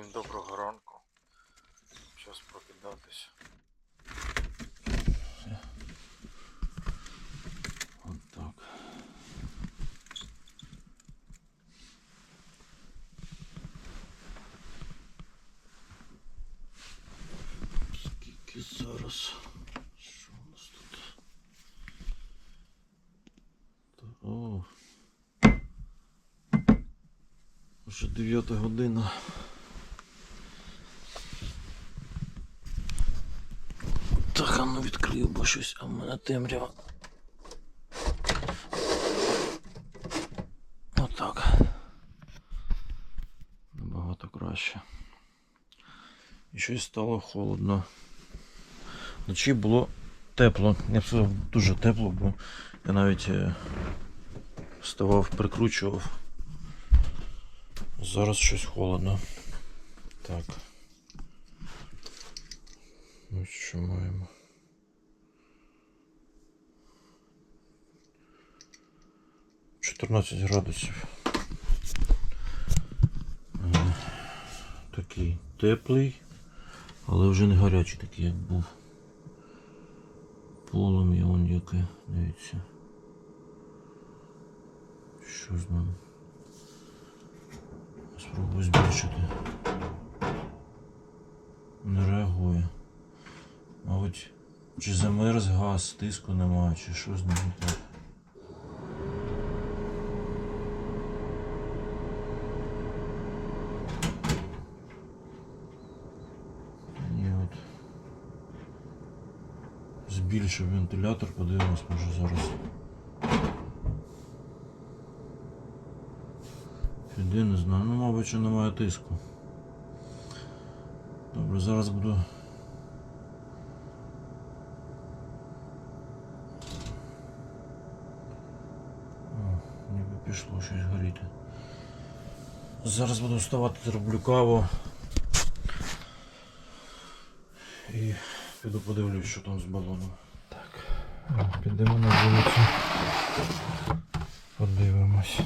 Всім доброго ранку. Час прокидатися. От так. Скільки зараз? Що у нас тут? О. Вже 9 година. Так, а ну відкрив, бо щось, а в мене темрява. Отак. Набагато краще. І щось стало холодно. Вночі було тепло. Я б сказав, дуже тепло, бо я навіть е, вставав, прикручував. Зараз щось холодно. Так. Ось що маємо. Чотирнадцять градусів. Е, Такий теплий, але вже не гарячий такий, як був. Полум'я он яке, дивіться. Що з ним? Спробую збільшити. Не реагує. Мабуть, чи замерз газ, тиску немає, чи що з ним так. Ні, от. Збільшив вентилятор, подивимось, може зараз. Піди, не знаю. Ну, мабуть, що немає тиску. Добре, зараз буду. О, ніби пішло щось горіти. Зараз буду вставати, зроблю каву. І піду подивлюсь, що там з балоном. Так, підемо на вулицю. Подивимось.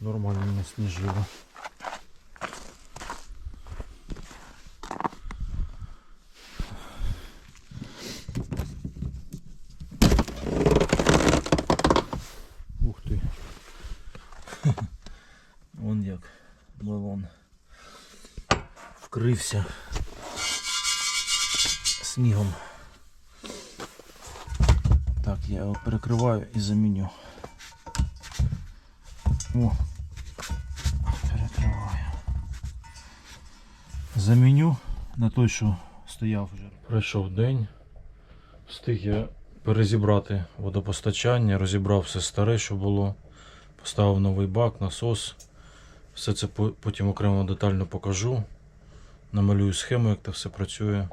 Нормально не сніжило. Ух ти. Вон як балон вкрився снігом. Так, я його перекриваю і заміню. О, перекриваю. Заміню на той, що стояв вже. Пройшов день. Встиг я перезібрати водопостачання, розібрав все старе, що було. Поставив новий бак, насос. Все це потім окремо детально покажу. Намалюю схему, як це все працює.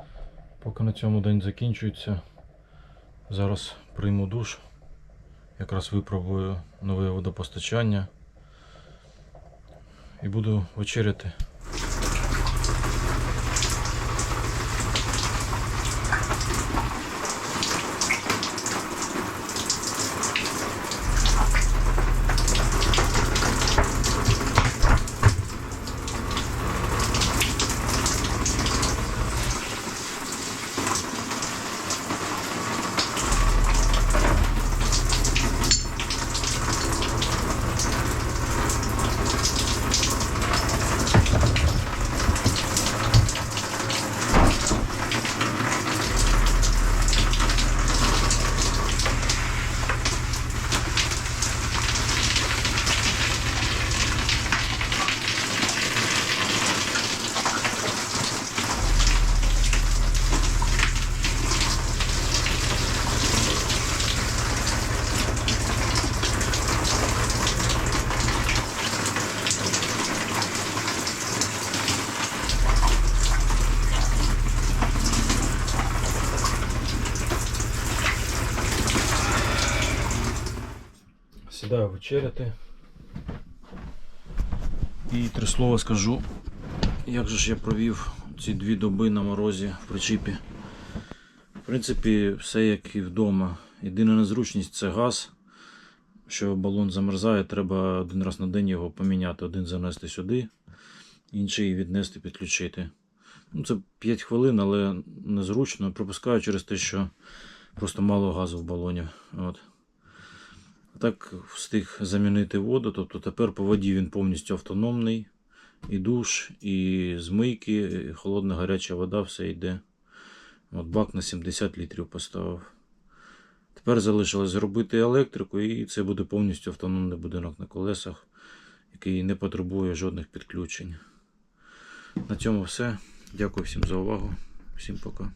Поки на цьому день закінчується. Зараз прийму душ. Якраз випробую нове водопостачання. І буду вечеряти. Сідаю вечеряти. І три слова скажу, як же ж я провів ці дві доби на морозі в причіпі. В принципі, все як і вдома. Єдина незручність це газ. що балон замерзає, треба один раз на день його поміняти. Один занести сюди, інший віднести, підключити. Ну, це 5 хвилин, але незручно. Пропускаю через те, що просто мало газу в балоні. От. Так встиг замінити воду, тобто тепер по воді він повністю автономний. І душ, і змийки, і холодна гаряча вода, все йде. От бак на 70 літрів поставив. Тепер залишилось зробити електрику, і це буде повністю автономний будинок на колесах, який не потребує жодних підключень. На цьому все. Дякую всім за увагу. Всім пока.